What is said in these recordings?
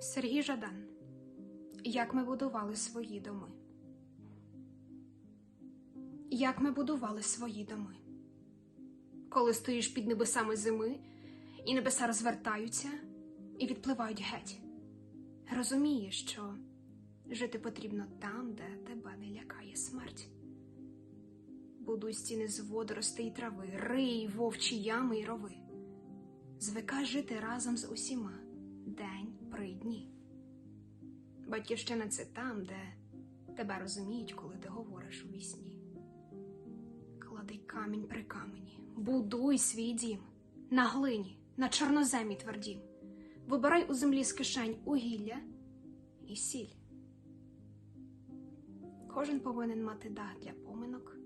Сергій Жадан. Як ми будували свої доми. Як ми будували свої доми. Коли стоїш під небесами зими, і небеса розвертаються і відпливають геть. Розумієш, що жити потрібно там, де тебе не лякає смерть. Будуй стіни з водоростей і трави, рий, вовчі ями й рови. Звикай жити разом з усіма, день при дні. Батьківщина це там, де тебе розуміють, коли ти говориш у вісні. Клади камінь при камені, будуй свій дім на глині, на чорноземі твердім. Вибирай у землі з кишень угілля і сіль. Кожен повинен мати дах для поминок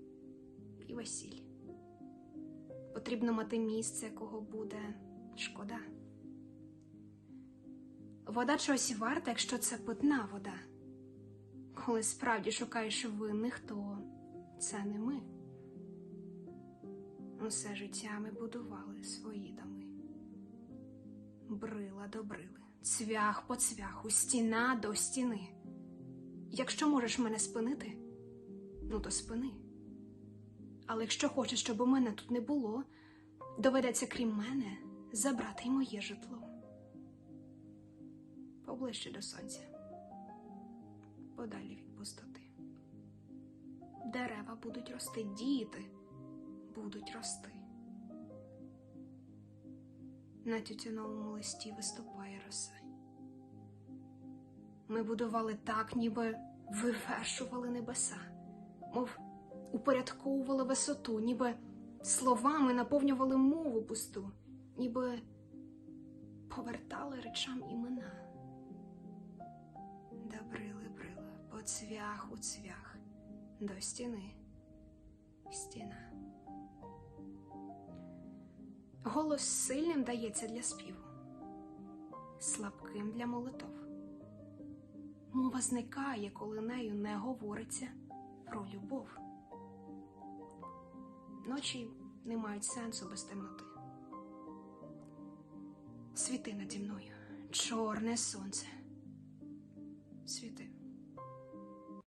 і весіль. Потрібно мати місце, кого буде шкода. Вода чогось варта, якщо це питна вода. Коли справді шукаєш винних, то це не ми. Усе життя ми будували свої доми. Брила до брили, цвях по цвяху, стіна до стіни. Якщо можеш мене спинити, ну то спини. Але якщо хочеш, щоб у мене тут не було, доведеться, крім мене, забрати й моє житло. Поближче до сонця, подалі від пустоти. Дерева будуть рости, діти будуть рости. На тютюновому листі виступає роса. Ми будували так, ніби вивершували небеса, мов упорядковували висоту, ніби словами наповнювали мову пусту, ніби повертали речам імена. Цвях у цвях до стіни стіна. Голос сильним дається для співу, слабким для молитов. Мова зникає, коли нею не говориться про любов. Ночі не мають сенсу без темноти. Світи наді мною, чорне сонце. Світи.